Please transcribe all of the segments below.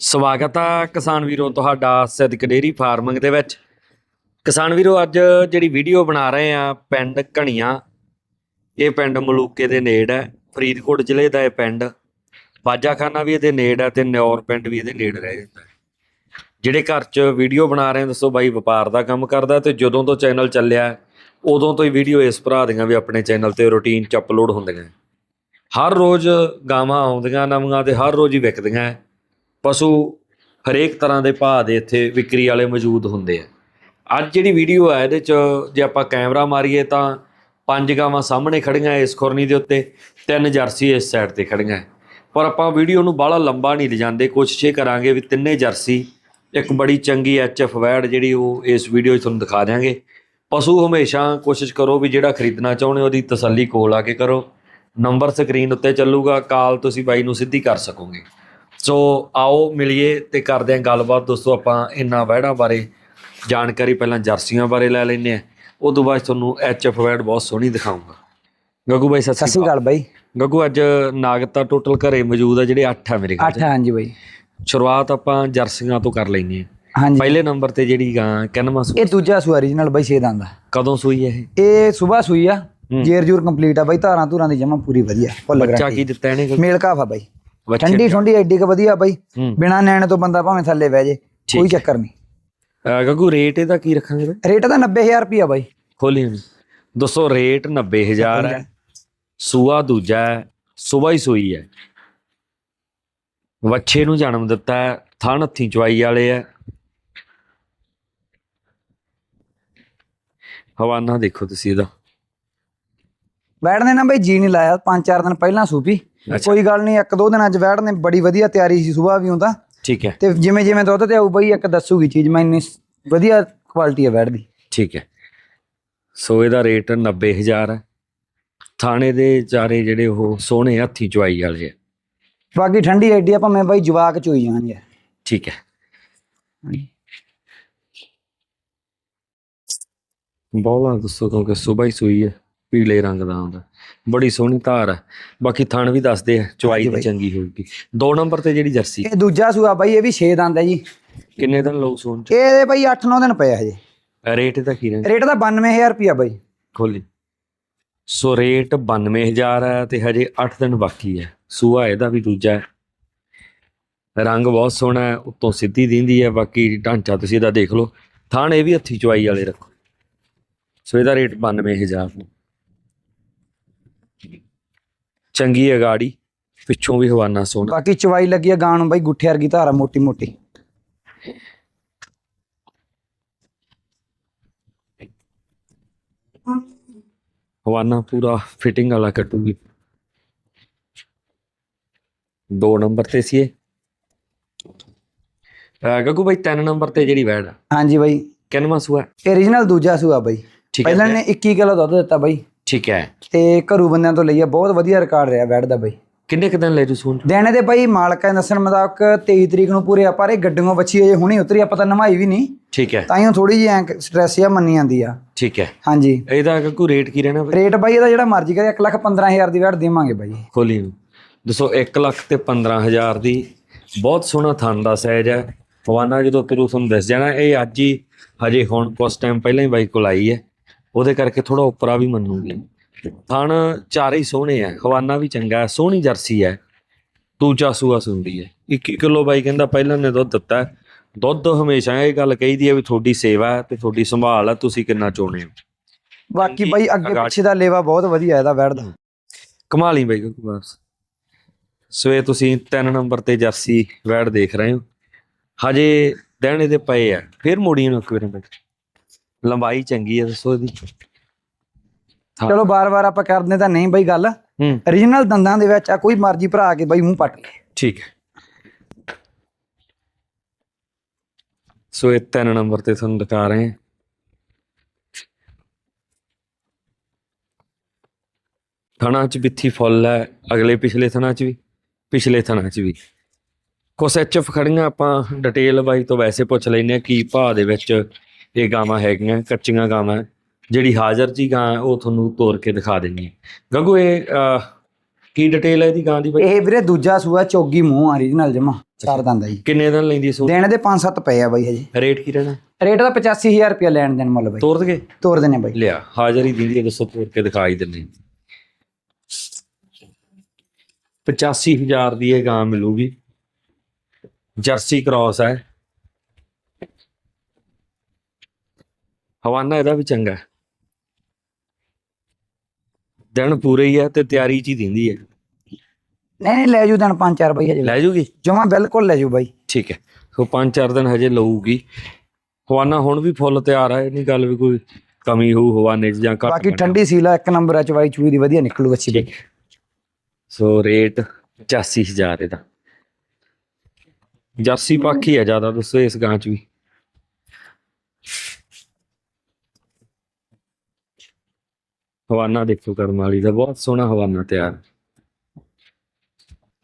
ਸਵਾਗਤ ਆ ਕਿਸਾਨ ਵੀਰੋ ਤੁਹਾਡਾ ਸਿੱਧਕ ਡੇਰੀ ਫਾਰਮਿੰਗ ਦੇ ਵਿੱਚ। ਕਿਸਾਨ ਵੀਰੋ, ਅੱਜ ਜਿਹੜੀ ਵੀਡੀਓ ਬਣਾ ਰਹੇ ਆ ਪਿੰਡ ਘਣੀਆਂ, ਇਹ ਪਿੰਡ ਮਲੂਕੇ ਦੇ ਨੇੜ ਹੈ। ਫਰੀਦਕੋਟ ਜ਼ਿਲ੍ਹੇ ਦਾ ਇਹ ਪਿੰਡ, ਬਾਜਾਖਾਨਾ ਵੀ ਇਹਦੇ ਨੇੜ ਹੈ ਤੇ ਨਿਉਰ ਪਿੰਡ ਵੀ ਇਹਦੇ ਨੇੜ ਰਹਿ ਜਾਂਦਾ ਹੈ। ਜਿਹੜੇ ਘਰ 'ਚ ਵੀਡੀਓ ਬਣਾ ਰਹੇ ਦੱਸੋ ਬਾਈ ਵਪਾਰ ਦਾ ਕੰਮ ਕਰਦਾ ਤੇ ਜਦੋਂ ਤੋਂ ਚੈਨਲ ਚੱਲਿਆ ਉਦੋਂ ਤੋਂ ਹੀ ਵੀਡੀਓ ਇਸ ਭਰਾ ਦੀਆਂ ਵੀ ਆਪਣੇ ਚੈਨਲ ਤੇ ਰੁਟੀਨ 'ਚ ਅਪਲੋਡ ਹੁੰਦੀਆਂ ਹਰ ਰੋਜ਼ ਗਾਵਾਂ ਆਉਂਦੀਆਂ, ਨਵੀਆਂ ਤੇ ਹਰ ਰੋਜ਼ ਹੀ ਵਿਕਦੀਆਂ ਪਸ਼ੂ ਹਰੇਕ ਤਰ੍ਹਾਂ ਦੇ ਭਾਅ ਦੇ ਇੱਥੇ ਵਿਕਰੀ ਵਾਲੇ ਮੌਜੂਦ ਹੁੰਦੇ ਆ। ਅੱਜ ਜਿਹੜੀ ਵੀਡੀਓ ਹੈ ਇਹਦੇ 'ਚ ਜੇ ਆਪਾਂ ਕੈਮਰਾ ਮਾਰੀਏ ਤਾਂ ਪੰਜ ਗਾਵਾਂ ਸਾਹਮਣੇ ਖੜੀਆਂ ਇਸ ਖੁਰਨੀ ਦੇ ਉੱਤੇ, ਤਿੰਨ ਜਰਸੀ ਇਸ ਸਾਈਡ ਤੇ ਖੜੀਆਂ। ਪਰ ਆਪਾਂ ਵੀਡੀਓ ਨੂੰ ਬਾਹਲਾ ਲੰਬਾ ਨਹੀਂ ਲਿਜਾਂਦੇ, ਕੋਸ਼ਿਸ਼ ਇਹ ਕਰਾਂਗੇ ਵੀ ਤਿੰਨੇ ਜਰਸੀ, ਇੱਕ ਬੜੀ ਚੰਗੀ ਐਚਐਫ ਵੈੜ ਜਿਹੜੀ ਉਹ ਇਸ ਵੀਡੀਓ 'ਚ ਤੁਹਾਨੂੰ ਦਿਖਾ ਦਿਆਂਗੇ। ਪਸ਼ੂ ਹਮੇਸ਼ਾ ਕੋਸ਼ਿਸ਼ ਕਰੋ ਵੀ ਜਿਹੜਾ ਖਰੀਦਣਾ ਚਾਹੁੰਦੇ ਹੋ, ਉਹਦੀ ਤਸੱਲੀ ਕੋਲ ਆ ਕੇ ਕਰੋ। ਨੰਬਰ ਸਕਰੀਨ ਉੱਤੇ ਚੱਲੂਗਾ, ਕਾਲ ਤੁਸੀਂ ਬਾਈ ਨੂੰ ਸਿੱਧੀ ਕਰ ਸਕੋਗੇ। ਸੋ ਆਓ ਮਿਲੀਏ ਤੇ ਕਰਦੇ ਹਾਂ ਗੱਲਬਾਤ। ਦੋਸਤੋ ਆਪਾਂ ਇਹਨਾਂ ਵੈੜਾਂ ਬਾਰੇ ਜਾਣਕਾਰੀ ਪਹਿਲਾਂ ਜਰਸੀਆਂ ਬਾਰੇ ਲੈ ਲੈਂਦੇ ਆ। ਉਸ ਤੋਂ ਬਾਅਦ ਤੁਹਾਨੂੰ ਐਚਐਫ ਵੈੜ ਬਹੁਤ ਸੋਹਣੀ ਦਿਖਾਉਂਗਾ। ਗੱਗੂ ਬਾਈ ਸਤਿ ਸ਼੍ਰੀ ਅਕਾਲ ਬਾਈ। ਗੱਗੂ ਅੱਜ ਨਾਗਤਾ ਟੋਟਲ ਘਰੇ ਮੌਜੂਦ ਆ ਜਿਹੜੇ 8 ਆ ਮੇਰੇ ਕੋਲ ਹਾਂਜੀ ਬਾਈ। ਸ਼ੁਰੂਆਤ ਆਪਾਂ ਜਰਸੀਆਂ ਤੋਂ ਕਰ ਲੈਂਦੇ ਆ। ਹਾਂਜੀ। ਪਹਿਲੇ ਨੰਬਰ ਤੇ ਜਿਹੜੀ ਗਾਂ ਕਿੰਨਵਾਂ ਸੂ ਇਹ ਦੂਜਾ ਸੂ origignal ਬਾਈ ਛੇ ਦੰਦ ਦਾ ਕਦੋਂ ਸੂਈ ਹੈ ਇਹ? ਇਹ ਸਵੇਰ ਸੂਈ ਆ। ਜੇਰ ਜੂਰ ਕੰਪਲੀਟ ਆ ਬਾਈ ਧਾਰਾਂ ਧੂਰਾਂ ਦੀ ਜਮਾ ਪੂਰੀ ਵਧੀਆ ਬੱਚਾ ਕੀ ਦਿੱਤਾ ਇਹਨੇ? ਮੇਲ ਕਾਫਾ ਬਾਈ। ਠੰਡੀ ਠੰਡੀ ਐਡੀ ਕ ਵਧੀਆ ਬਾਈ। ਬਿਨਾ ਨੈਣ ਤੋਂ ਬੰਦਾ ਭਾਵੇਂ ਥੱਲੇ ਬਹਿ ਜੇ ਕੋਈ। ਚੱਕਰ ਨਹੀਂ। ਗੱਗੂ ਰੇਟ ਇਹਦਾ ਕੀ ਰੱਖਾਂਗੇ ਬਈ? ਰੇਟ ਦਾ 90000 ਰੁਪਿਆ ਬਾਈ। ਖੋਲੀ ਹੁਣ ਦੋਸਤੋ ਰੇਟ 90000 ਹੈ ਸੂਆ ਦੂਜਾ ਹੈ ਸੁਬਾ ਹੀ ਸੂਈ ਹੈ। ਵੱਛੇ ਨੂੰ ਜਨਮ ਦਿੱਤਾ ਹੈ ਥਣ ਹੱਥੀ ਚਵਾਈ ਵਾਲੇ ਹੈ। ਹਵਾਨਾ ਦੇਖੋ ਤੁਸੀਂ ਇਹਦਾ। ਵੈੜ ਨੇ ਨਾ ਬਾਈ ਜੀ ਨਹੀਂ ਲਾਇਆ ਪੰਜ ਚਾਰ ਦਿਨ ਪਹਿਲਾਂ ਸੂਪੀ। ਕੋਈ ਗੱਲ ਨਹੀਂ ਇੱਕ ਦੋ ਦਿਨਾਂ ਚ ਵੈੜ ਨੇ ਬੜੀ ਵਧੀਆ ਤਿਆਰੀ ਸੀ ਸਵੇਰ ਵੀ ਹੁੰਦਾ ਠੀਕ ਹੈ। ਤੇ ਜਿਵੇਂ ਜਿਵੇਂ ਦੁੱਧ ਤੇ ਆਊ ਬਾਈ ਇੱਕ ਦੱਸੂਗੀ ਚੀਜ਼ ਮੈਂ ਇੰਨੀ ਵਧੀਆ ਕੁਆਲਿਟੀ ਹੈ ਵੈੜ ਦੀ। ਠੀਕ ਹੈ। ਸੋ ਇਹਦਾ ਰੇਟ 90000 ਹੈ। ਥਾਣੇ ਦੇ ਚਾਰੇ ਜਿਹੜੇ ਉਹ ਸੋਹਣੇ ਹੱਥੀ ਚਵਾਈ ਵਾਲੇ ਹੈ ਬਾਕੀ ਠੰਡੀ ਐਡੀ ਆ ਭਾਵੇਂ ਬਾਈ ਜਵਾਕ ਚੋਈ ਜਾਣ ਯਾਰ ਠੀਕ ਹੈ। ਬੋਲਾ ਦੱਸੋ ਕਿਉਂਕਿ ਸੁਬਾਹ ਹੀ ਸੂਈ ਹੈ। ਪੀਲੇ ਰੰਗ ਦਾ ਹੁੰਦਾ ਬੜੀ ਸੋਹਣੀ ਧਾਰ ਹੈ ਬਾਕੀ ਥਣ ਵੀ ਦੱਸਦੇ ਆ ਚੁਆਈ ਹਾਂਜੀ ਦੀ। ਚੰਗੀ ਹੋਊਗੀ। ਦੋ ਨੰਬਰ ਤੇ ਜਿਹੜੀ ਜਰਸੀ। ਇਹ ਦੂਜਾ ਸੂਆ ਬਾਈ ਇਹ ਵੀ 6 ਦੰਦ ਹੈ ਜੀ। ਕਿੰਨੇ ਦਿਨ ਲੋਕ ਸੋਣ ਚ? ਇਹਦੇ ਬਾਈ 8-9 ਦਿਨ ਪਏ ਹਜੇ। ਰੇਟ ਇਹਦਾ ਕੀ ਰੇਟ ਦਾ 92000 ਰੁਪਿਆ ਬਾਈ। ਖੋਲੀ। ਸੋ ਰੇਟ 92000 ਹੈ ਤੇ ਹਜੇ 8 ਦਿਨ ਬਾਕੀ ਹੈ ਸੂਆ ਇਹਦਾ ਵੀ ਦੂਜਾ ਹੈ। ਰੰਗ ਬਹੁਤ ਸੋਹਣਾ ਹੈ ਉੱਤੋਂ ਸਿੱਧੀ ਦਿੰਦੀ ਹੈ ਬਾਕੀ ਢਾਂਚਾ ਤੁਸੀਂ ਇਹਦਾ ਦੇਖ ਲਓ। ਥਣ ਇਹ ਵੀ ਹੱਥੀ ਚੁਆਈ ਵਾਲੇ ਰੱਖੋ। ਸੋ ਇਹਦਾ ਰੇਟ 92000 ਚੰਗੀ ਹੈ ਗਾੜੀ ਪਿੱਛੋਂ ਵੀ ਹਵਾਨਾ ਸੋਹਣਾ। ਬਾਕੀ ਚਵਾਈ ਲੱਗੀ ਆ ਗਾਂ ਨੂੰ ਬਾਈ ਗੁੱਠੇ ਵਰਗੀ ਧਾਰਾ ਮੋਟੀ ਮੋਟੀ। ਹਵਾਨਾ ਪੂਰਾ ਫਿਟਿੰਗ ਵਾਲਾ ਕੱਟੂਗੀ ਦੋ ਨੰਬਰ ਤੇ ਸੀ ਇਹ। ਅਹ ਗੱਗੂ ਬਾਈ ਤਿੰਨ ਨੰਬਰ ਤੇ ਜਿਹੜੀ ਵੈੜ ਆ, ਹਾਂਜੀ ਬਾਈ। ਕਿੰਨਵਾਂ ਸੂਆ? ਇਹ origignal ਦੂਜਾ ਸੂਆ ਬਾਈ। ਠੀਕ ਹੈ। ਪਹਿਲਾਂ ਨੇ 21 ਕਿਲੋ ਦੁੱਧ ਦਿੱਤਾ ਬਾਈ। ਠੀਕ ਹੈ। ਤੇ ਘਰੂ ਬੰਦਿਆਂ ਤੋਂ ਲਈ ਆ ਬਹੁਤ ਵਧੀਆ ਰਿਕਾਰਡ ਰਿਹਾ ਵੈੜ ਦਾ ਬਾਈ। ਕਿੰਨੇ ਕੁ ਦਿਨ ਲੈ ਸੂਣ ਚ? ਦੇਣੇ ਦੇ ਬਾਈ ਮਾਲਕਾਂ ਦੇ ਦੱਸਣ ਮੁਤਾਬਕ 23 ਤਰੀਕ ਨੂੰ ਪੂਰੇ ਆ ਪਰ ਇਹ ਗੱਡੀਆਂ ਬੱਚੀ ਅਜੇ ਹੁਣੀ ਉਤਰੀ ਆਪਾਂ ਤਾਂ ਨਮਾਈ ਵੀ ਨਹੀਂ। ਠੀਕ ਹੈ। ਤਾਂ ਹੀ ਥੋੜੀ ਜਿਹੀ ਐ ਸਟ੍ਰੈਸ ਆ ਮੰਨੀ ਜਾਂਦੀ ਆ। ਠੀਕ ਹੈ। ਹਾਂਜੀ। ਇਹਦਾ ਗੱਗੂ ਰੇਟ ਕੀ ਰਹਿਣਾ ਬਾਈ? ਰੇਟ ਬਾਈ ਇਹਦਾ ਜਿਹੜਾ ਮਰਜ਼ੀ ਕਰੇ 1 ਲੱਖ 15000 ਦੀ ਵੈੜ ਦੇਵਾਂਗੇ ਬਾਈ। ਖੋਲੀ ਨੂੰ। ਦੱਸੋ 1 ਲੱਖ ਤੇ 15000 ਦੀ ਬਹੁਤ ਸੋਹਣਾ ਥਣ ਦਾ ਸਾਈਜ਼ ਹੈ। ਹਵਾਨਾ ਜਦੋਂ ਤੇਰੂ ਤੁਹਾਨੂੰ ਦੱਸ ਜਾਣਾ ਇਹ ਅੱਜ ਹੀ ਹਜੇ ਹੁਣ ਕੁਝ ਟਾਈਮ ਪਹਿਲਾਂ ਹੀ ਬਾਈ ਕੋਲ ਆਈ ਹੈ। ਉਹਦੇ ਕਰਕੇ ਥੋੜਾ ਉੱਪਰਾ ਵੀ ਮੰਨੂਗੀ। ਥਣ ਚਾਰੇ ਹੀ ਸੋਹਣੇ ਆ ਹਵਾਨਾ ਵੀ ਚੰਗਾ ਹੈ ਸੋਹਣੀ ਜਰਸੀ ਹੈ ਦੂਜਾ ਸੂਆ ਸੁੰਦੀ ਹੈ। 1 ਕਿਲੋ ਬਾਈ ਕਹਿੰਦਾ ਪਹਿਲਾਂ ਨੇ ਦੁੱਧ ਦਿੱਤਾ। ਦੁੱਧ ਹਮੇਸ਼ਾ ਇਹ ਗੱਲ ਕਹੀਦੀ ਹੈ ਵੀ ਤੁਹਾਡੀ ਸੇਵਾ ਹੈ ਤੇ ਤੁਹਾਡੀ ਸੰਭਾਲ ਹੈ ਤੁਸੀਂ ਕਿੰਨਾ ਚਾਹੁੰਦੇ ਹੋ? ਬਾਕੀ ਬਾਈ ਅੱਗੇ। ਪਿੱਛੇ ਦਾ ਲੇਵਾ ਬਹੁਤ ਵਧੀਆ ਇਹਦਾ ਵੈੜ ਦਾ ਕਮਾਲ ਬਾਈ ਬਸ। ਸੋ ਇਹ ਤੁਸੀਂ ਤਿੰਨ ਨੰਬਰ ਤੇ ਜਰਸੀ ਵੈੜ ਦੇਖ ਰਹੇ ਹੋ। ਹਜੇ ਦੇਣੇ ਦੇ ਪਏ ਆ ਫਿਰ ਮੋੜੀ ਨੂੰ ਇੱਕ ਵਾਰ ਬਾਈ ਲੰਬਾਈ ਚੰਗੀ ਹੈ ਦੱਸੋ ਇਹਦੀ। ਹਾਂ। ਚਲੋ ਬਾਰ-ਬਾਰ ਆਪਾਂ ਕਰਦੇ ਤਾਂ ਨਹੀਂ ਬਾਈ ਗੱਲ। ਹੂੰ। Origignal ਦੰਦਾਂ ਦੇ ਵਿੱਚ ਆ ਕੋਈ ਮਰਜ਼ੀ ਭਰਾ ਕੇ ਬਾਈ ਮੂੰਹ ਪੱਟ ਲੇ। ਠੀਕ ਹੈ। ਸੋ ਇਹ ਤਿੰਨ ਨੰਬਰ ਤੇ ਤੁਹਾਨੂੰ ਦਿਖਾ ਰਹੇ ਹਾਂ। ਥਣਾ ਚ ਬਿੱਥੀ ਫੁੱਲ ਹੈ ਅਗਲੇ ਪਿਛਲੇ ਥਣਾ ਚ ਵੀ ਪਿਛਲੇ ਥਣਾ ਚ ਵੀ। ਕੁਛ ਐਚਐਫ ਖੜੀਆਂ ਆਪਾਂ ਡਿਟੇਲ ਬਾਈ ਤੋਂ ਵੈਸੇ ਪੁੱਛ ਲੈਨੇ ਆ ਕੀ ਭਾਅ ਦੇ ਵਿੱਚ ਇਹ ਗਾਵਾਂ ਹੈਗੀਆਂ ਕੱਚੀਆਂ ਗਾਵਾਂ। ਜਿਹੜੀ ਹਾਜ਼ਰ ਜੀ ਗਾਂ ਉਹ ਤੁਹਾਨੂੰ ਤੋੜ ਕੇ ਦਿਖਾ ਦਿੰਨੀ ਹੈ ਗੱਗੂ ਇਹ ਕੀ ਡਿਟੇਲ ਹੈ ਇਹਦੀ ਗਾਂ ਦੀ ਬਾਈ? ਇਹ ਵੀਰੇ ਦੂਜਾ ਸੂਆ ਚੋਗੀ ਮੂੰਹ ਆ origignal ਜਮਾ ਚਾਰ ਦੰਦ ਜੀ। ਕਿੰਨੇ ਦਿਨ ਲੈਂਦੀ ਸੂ ਦੇਣ ਦੇ 5-7 ਪਏ ਆ ਬਾਈ ਹਜੇ। ਰੇਟ ਕੀ ਰਹਿਣਾ? ਰੇਟ ਦਾ 85000 ਰੁਪਏ ਲੈਣ ਦੇਣ ਮੁੱਲ ਬਾਈ। ਤੋਰ ਦਗੇ ਤੋਰ ਦਿੰਨੇ ਬਾਈ। ਲਿਆ ਹਾਜ਼ਰ ਹੀ ਦਿੰਦੀ ਹੈ ਦੱਸੋ ਤੋਰ ਕੇ ਦਿਖਾਈ ਦਿੰਨੇ 85000 ਦੀ ਇਹ ਗਾਂ ਮਿਲੂਗੀ। ਜਰਸੀ ਕ੍ਰਾਸ ਹੈ। ਹਵਾਨਾ ਇਹਦਾ ਵੀ ਚੰਗਾ ਦਿਨ ਪੂਰੇ ਹੀ ਹੈ ਤੇ ਤਿਆਰੀ ਚ ਹੀ ਦਿੰਦੀ ਹੈ। ਨਹੀਂ ਨਹੀਂ ਲੈ ਜੂ ਦੇਣ 5-4 ਬਾਈ ਹਜੇ। ਲੈ ਜੂਗੀ? ਜਮਾ ਬਿਲਕੁਲ ਲੈ ਜੂ ਬਾਈ। ਠੀਕ ਹੈ। ਸੋ ਪੰਜ ਚਾਰ ਦਿਨ ਹਜੇ ਲਊਗੀ। ਹਵਾਨਾ ਹੁਣ ਵੀ ਫੁੱਲ ਤਿਆਰ ਹੈ ਇਹ ਨਹੀਂ ਗੱਲ ਵੀ ਕੋਈ ਕਮੀ ਹੋਊ ਹਵਾਨੇ 'ਚ ਜਾਂ ਘੱਟ ਬਾਕੀ। ਠੰਡੀ ਸੀਲਾ ਇੱਕ ਨੰਬਰ ਆ ਚਵਾਈ ਚੂਈ ਦੀ ਵਧੀਆ ਨਿਕਲੂ ਅੱਛੀ ਬਾਈ। ਸੋ ਰੇਟ 85000 ਇਹਦਾ। ਜਰਸੀ ਪਾਖੀ ਹੈ ਜ਼ਿਆਦਾ ਦੱਸੋ ਇਸ ਗਾਂ 'ਚ ਵੀ। ਹਵਾਨਾ ਦੇਖੋ ਕਰਮ ਵਾਲੀ ਦਾ ਬਹੁਤ ਸੋਹਣਾ ਹਵਾਨਾ ਤਿਆਰ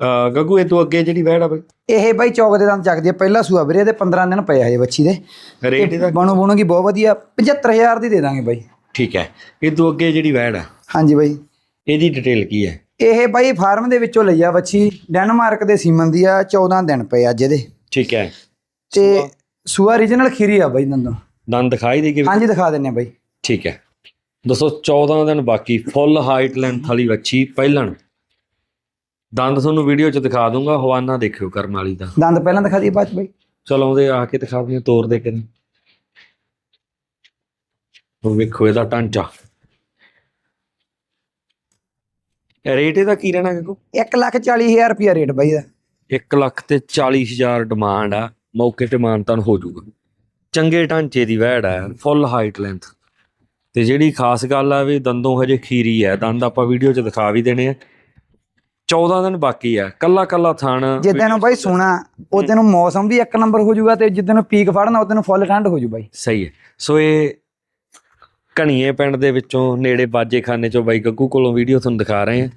ਅ ਗੱਗੂ ਇਹ ਤੋਂ ਅੱਗੇ ਜਿਹੜੀ ਵਹਿੜ ਆ ਬਈ ਇਹ ਬਾਈ ਚੌਕ ਦੇ ਦੰਦ ਚੱਕਦੀ ਆ ਪਹਿਲਾ ਸੂਆ ਵੀਰੇ ਇਹਦੇ 15 ਦਿਨ ਪਏ ਹਜੇ ਬੱਚੀ ਦੇ ਰੇਟ ਇਹਦਾ ਬਣੂ ਬਣੂਗੀ ਬਹੁਤ ਵਧੀਆ 75000 ਦੀ ਦੇ ਦਾਂਗੇ ਬਾਈ ਠੀਕ ਹੈ ਇਹ ਤੋਂ ਅੱਗੇ ਜਿਹੜੀ ਵਹਿੜ ਆ ਹਾਂਜੀ ਬਾਈ ਇਹਦੀ ਡਿਟੇਲ ਕੀ ਹੈ ਇਹ ਬਾਈ ਫਾਰਮ ਦੇ ਵਿੱਚੋਂ ਲਈ ਆ ਬੱਚੀ ਡੈਨਮਾਰਕ ਦੇ ਸੀਮਨ ਦੀ ਆ 14 ਦਿਨ ਪਏ ਅੱਜ ਇਹਦੇ ਠੀਕ ਹੈ ਤੇ ਸੂਆ ਰੀਜਨਲ ਖੀਰੀ ਆ ਬਾਈ ਦੰਦੋਂ ਦੰਦ ਦਿਖਾਈ ਦੇ ਕਿ ਹਾਂਜੀ ਦਿਖਾ ਦਿੰਨੇ ਆ ਬਾਈ ਠੀਕ ਹੈ ਦੋਸਤੋ 14 ਦਿਨ ਬਾਕੀ ਫੁੱਲ ਹਾਈਟ ਲੈਂਥ ਵਾਲੀ ਵੱਛੀ ਪਹਿਲਣ। ਦੰਦ ਤੁਹਾਨੂੰ ਵੀਡੀਓ 'ਚ ਦਿਖਾ ਦੂੰਗਾ ਹਵਾਨਾ ਦੇਖਿਓ ਕਰਮ ਵਾਲੀ ਦਾ। ਦੰਦ ਪਹਿਲਾਂ ਦਿਖਾ ਦਈਏ ਬਾਅਦ ਚ ਬਾਈ। ਚਲੋ ਉਹਦੇ ਆ ਕੇ ਦਿਖਾ ਦਿਓ ਤੋਰ ਦੇ ਕੇ ਉਹ ਵੇਖੋ ਇਹਦਾ ਢਾਂਚਾ। ਰੇਟ ਇਹਦਾ ਕੀ ਰਹਿਣਾ ਕਿਕੋ 140000 ਰੁਪਿਆ ਰੇਟ ਬਾਈ ਦਾ 1 ਲੱਖ ਤੇ 40000 ਡਿਮਾਂਡ ਆ ਮੌਕੇ ਤੇ ਮਾਨਤਾਨ ਹੋ ਜਾਊਗਾ। ਚੰਗੇ ਢਾਂਚੇ ਦੀ ਵਹਿੜ ਆ ਫੁੱਲ ਹਾਈਟ ਲੈਂਥ ਤੇ ਜਿਹੜੀ ਖਾਸ ਗੱਲ ਆ ਵੀ ਦੰਦੋਂ ਹਜੇ ਖੀਰੀ ਹੈ ਦੰਦ ਆਪਾਂ ਵੀਡੀਓ 'ਚ ਦਿਖਾ ਵੀ ਦੇਣੇ ਆ। 14 ਦਿਨ ਬਾਕੀ ਆ ਕੱਲਾ ਕੱਲਾ ਥਣ ਜਿੱਦਾਂ ਨੂੰ ਬਾਈ ਸੋਣਾ ਉਦੋਂ ਨੂੰ ਮੌਸਮ ਵੀ ਇੱਕ ਨੰਬਰ ਹੋ ਜਾਊਗਾ ਤੇ ਜਿੱਦਾਂ ਨੂੰ ਪੀਕ ਫੜਨਾ ਉਦੋਂ ਨੂੰ ਫੁੱਲ ਠੰਡ ਹੋ ਜੂ ਬਾਈ। ਸਹੀ ਹੈ ਸੋ ਇਹ ਕਣੀਏ ਪਿੰਡ ਦੇ ਵਿੱਚੋਂ ਨੇੜੇ ਬਾਜੇਖਾਨੇ ਚੋਂ ਬਾਈ ਗੱਗੂ ਕੋਲੋਂ ਵੀਡੀਓ ਤੁਹਾਨੂੰ ਦਿਖਾ ਰਹੇ ਆ।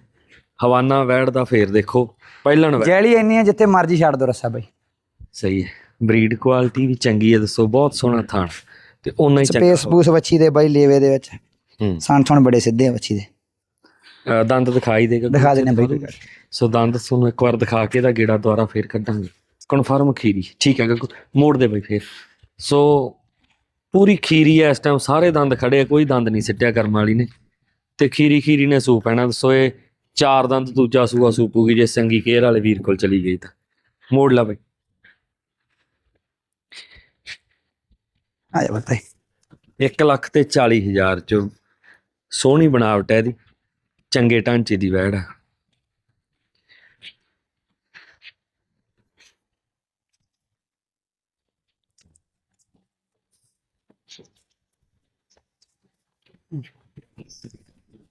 ਹਵਾਨਾ ਵਹਿੜ ਦਾ ਫੇਰ ਦੇਖੋ ਪਹਿਲਣ ਵਹਿੜ। ਜੈਲੀ ਇੰਨੀ ਆ ਜਿੱਥੇ ਮਰਜ਼ੀ ਛੱਡ ਦੋ ਰੱਸਾ ਬਾਈ। ਸਹੀ ਹੈ ਬਰੀਡ ਕੁਆਲਿਟੀ ਵੀ ਚੰਗੀ ਹੈ ਦੱਸੋ ਬਹੁਤ ਸੋਹਣਾ ਥਣ ਤੇ ਉਹਨਾਂ ਹੀ ਚੰਗਾ ਸਪੇਸ ਪੂਸ ਵੱਛੀ ਦੇ ਬਾਈ ਲੇਵੇ ਦੇ ਵਿੱਚ। ਹੂੰ। ਸਣ ਸਣ ਬੜੇ ਸਿੱਧੇ ਆ ਵੱਛੀ ਦੇ। ਅ, ਦੰਦ ਦਿਖਾਈ ਦੇਗਾ ਦਿਖਾ ਦਿੰਨੇ ਬਾਈ ਕੋਈ ਗੱਲ ਨੀ। ਸੋ ਦੰਦ ਤੁਹਾਨੂੰ ਇੱਕ ਵਾਰ ਦਿਖਾ ਕੇ ਇਹਦਾ ਗੇੜਾ ਦੁਆਰਾ ਫੇਰ ਕੱਢਾਂਗੇ। ਕਨਫਰਮ ਖੀਰੀ। ਠੀਕ ਹੈ ਗੱਗੂ ਮੋੜ ਦੇ ਬਈ ਫੇਰ। ਸੋ ਪੂਰੀ ਖੀਰੀ ਹੈ ਇਸ ਟਾਈਮ ਸਾਰੇ ਦੰਦ ਖੜੇ ਆ ਕੋਈ ਦੰਦ ਨਹੀਂ ਸਿੱਟਿਆ ਕਰਮ ਵਾਲੀ ਨੇ। ਤੇ ਖੀਰੀ ਖੀਰੀ ਨੇ ਸੂ ਪੈਣਾ। ਸੋ ਇਹ ਚਾਰ ਦੰਦ ਦੂਜਾ ਸੂਆ ਸੂਪੂਗੀ ਜੇ ਸੰਗੀ ਕੇਅਰ ਵਾਲੇ ਵੀਰ ਕੋਲ ਚਲੀ ਗਈ ਤਾਂ। ਮੋੜ ਲਾ ਬਈ। ਆ ਜਾ। ਬਾਈ 1 ਲੱਖ ਤੇ 40 ਹਜ਼ਾਰ ਚ ਸੋਹਣੀ ਬਣਾਵਟ ਹੈ ਇਹਦੀ। ਚੰਗੇ ਢਾਂਚੇ ਦੀ ਵੈੜ ਹੈ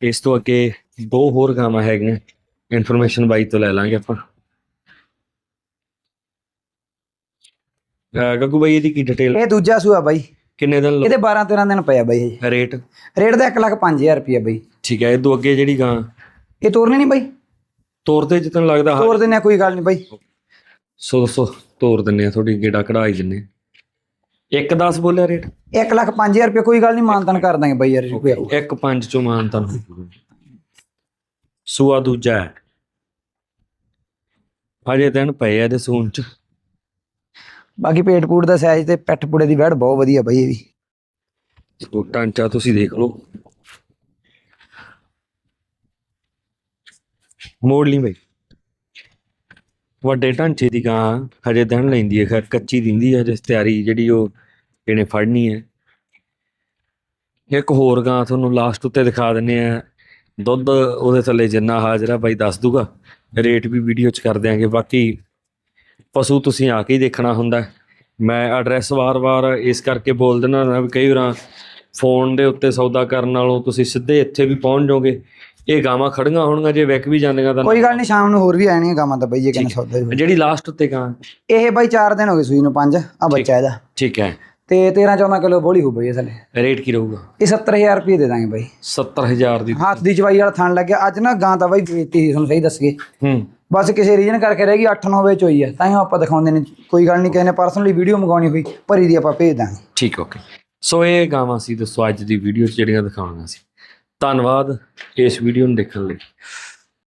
ਇਸ ਤੋਂ ਅੱਗੇ ਦੋ ਹੋਰ ਗਾਵਾਂ ਹੈਗੀਆਂ। ਇਨਫੋਰਮੇਸ਼ਨ ਬਾਈ ਤੋਂ ਲੈ ਲਾਂਗੇ ਆਪਾਂ। ਅਹ ਗੱਗੂ ਬਾਈ ਇਹਦੀ ਕੀ ਡਿਟੇਲ ਇਹ ਦੂਜਾ ਸੂਆ ਬਾਈ। ਕਿੰਨੇ ਦਿਨ ਇਹਦੇ 12 13 ਦਿਨ ਪਏ ਆ ਬਾਈ ਹਜੇ ਰੇਟ ਰੇਟ ਦਾ 1 ਲੱਖ 5000 ਰੁਪਿਆ ਬਾਈ। ਠੀਕ ਹੈ ਇਹ ਤੋਂ ਅੱਗੇ ਜਿਹੜੀ ਗਾਂ? ਇਹ ਤੋਰਨੀ ਨਹੀਂ ਬਾਈ। ਤੋਰ ਤੇ ਜਿੱਤਨ ਲੱਗਦਾ ਤੋਰ ਦਿੰਨੇ ਆ ਕੋਈ ਗੱਲ ਨਹੀਂ ਬਾਈ। ਸੋ ਦੱਸੋ ਤੋਰ ਦਿੰਨੇ ਆ ਥੋੜੀ ਗੇੜਾ ਕਢਾਈ ਦਿੰਨੇ ਆ। ਇੱਕ 10 ਬੋਲਿਆ ਰੇਟ 1 ਲੱਖ 5000 ਰੁਪਿਆ ਕੋਈ ਗੱਲ ਨਹੀਂ ਮਾਨਤਨ ਕਰ ਦਾਂਗੇ ਬਾਈ ਯਾਰ ਆਊ। ਇੱਕ ਪੰਜ ਚੋਂ ਮਾਨ ਸੂਆ ਦੂਜਾ ਹੈ। ਹਜੇ ਦਿਨ ਪਏ ਆ ਇਹਦੇ ਸੂਨ ਚ। ਬਾਕੀ ਪੇਟ ਪੂੜ ਦਾ ਸਾਈਜ਼ ਤੇ ਪੈਠ ਪੂੜੇ ਦੀ ਵੈੜ ਬਹੁਤ ਵਧੀਆ ਬਾਈ ਇਹ ਵੀ। ਸੋ ਢਾਂਚਾ ਤੁਸੀਂ ਦੇਖ ਲਓ। ਮੋੜ ਲਈ ਬਈ। ਵੱਡੇ ਢਾਂਚੇ ਦੀ ਗਾਂ ਹਜੇ ਦਿਨ ਲੈਂਦੀ ਹੈ, ਖੈਰ ਕੱਚੀ ਦਿੰਦੀ ਹੈ ਜਿਸ ਤਿਆਰੀ ਜਿਹੜੀ ਉਹ ਇਹਨੇ ਫੜਨੀ ਹੈ। ਇੱਕ ਹੋਰ ਗਾਂ ਤੁਹਾਨੂੰ ਲਾਸਟ ਉੱਤੇ ਦਿਖਾ ਦਿੰਨੇ ਆ। ਦੁੱਧ ਉਹਦੇ ਥੱਲੇ ਜਿੰਨਾ ਹਾਜ਼ਰ ਹਾਜ਼ਰਾ ਬਾਈ ਦੱਸ ਦੂਗਾ। ਰੇਟ ਵੀ ਵੀਡੀਓ 'ਚ ਕਰ ਦਿਆਂਗੇ। ਬਾਕੀ ਪਸ਼ੂ ਤੁਸੀਂ ਆ ਕੇ ਹੀ ਦੇਖਣਾ ਹੁੰਦਾ। ਮੈਂ ਐਡਰੈਸ ਵਾਰ-ਵਾਰ ਇਸ ਕਰਕੇ ਬੋਲ ਦਿੰਦਾ ਨਾ ਵੀ ਕਈ ਵਾਰਾਂ ਫੋਨ ਦੇ ਉੱਤੇ ਸੌਦਾ ਕਰਨ ਨਾਲੋਂ ਤੁਸੀਂ ਸਿੱਧੇ ਇੱਥੇ ਵੀ ਪਹੁੰਚ ਜਾਓਗੇ। ਇਹ ਗਾਵਾਂ ਖੜੀਆਂ ਹੋਣਗੀਆਂ ਜੇ ਵਿਕ ਵੀ ਜਾਂਦੀਆਂ ਤਾਂ ਕੋਈ ਗੱਲ ਨਹੀਂ ਸ਼ਾਮ ਨੂੰ ਹੋਰ ਵੀ ਆਣੀਆਂ ਗਾਵਾਂ ਤਾਂ ਬਾਈ ਜੇ ਕਹਿੰਦੇ ਸੌਦਾ ਹੀ। ਜਿਹੜੀ ਲਾਸਟ ਉੱਤੇ ਗਾਂ ਇਹ ਬਾਈ 4 ਦਿਨ ਹੋ ਗਏ ਸੂਈ ਨੂੰ 5 ਆ ਬੱਚਾ ਇਹਦਾ। ਠੀਕ ਹੈ। ਤੇ 13 14 ਕਿਲੋ ਬੋਲੀ ਹੋ ਬਈ ਇਹ ਥੱਲੇ। ਰੇਟ ਕੀ ਰਹੂਗਾ? ਇਹ 70000 ਰੁਪਏ ਦੇ ਦਾਂਗੇ ਬਾਈ। 70000 ਦੀ ਹੱਥ ਦੀ ਚਵਾਈ ਵਾਲਾ ਥਣ ਲੱਗਿਆ। ਅੱਜ ਨਾ ਗਾਂ ਤਾਂ ਬਾਈ ਵੇਚਤੀ ਸੀ ਤੁਹਾਨੂੰ ਸਹੀ ਦੱਸਗੇ ਹੂੰ। ਬਸ ਕਿਸੇ ਰੀਜਨ ਕਰਕੇ ਰਹਿ ਗਈ 8-9 ਵਿੱਚ ਹੋਈ ਹੈ। ਤਾਂ ਹੀ ਆਪਾਂ ਦਿਖਾਉਂਦੇ ਨੇ। ਕੋਈ ਗੱਲ ਨਹੀਂ ਕਿਸੇ ਨੇ ਪਰਸਨਲੀ ਵੀਡੀਓ ਮੰਗਾਉਣੀ ਹੋਈ, ਭਰੀ ਦੀ ਆਪਾਂ ਭੇਜ ਦਾਂਗੇ। ਠੀਕ ਓਕੇ ਸੋ ਇਹ ਗਾਵਾਂ ਸੀ, ਦੱਸੋ ਅੱਜ ਦੀ ਵੀਡੀਓ 'ਚ ਜਿਹੜੀਆਂ ਦਿਖਾਉਣੀਆਂ ਸੀ। ਧੰਨਵਾਦ ਇਸ ਵੀਡੀਓ ਨੂੰ ਦੇਖਣ ਲਈ।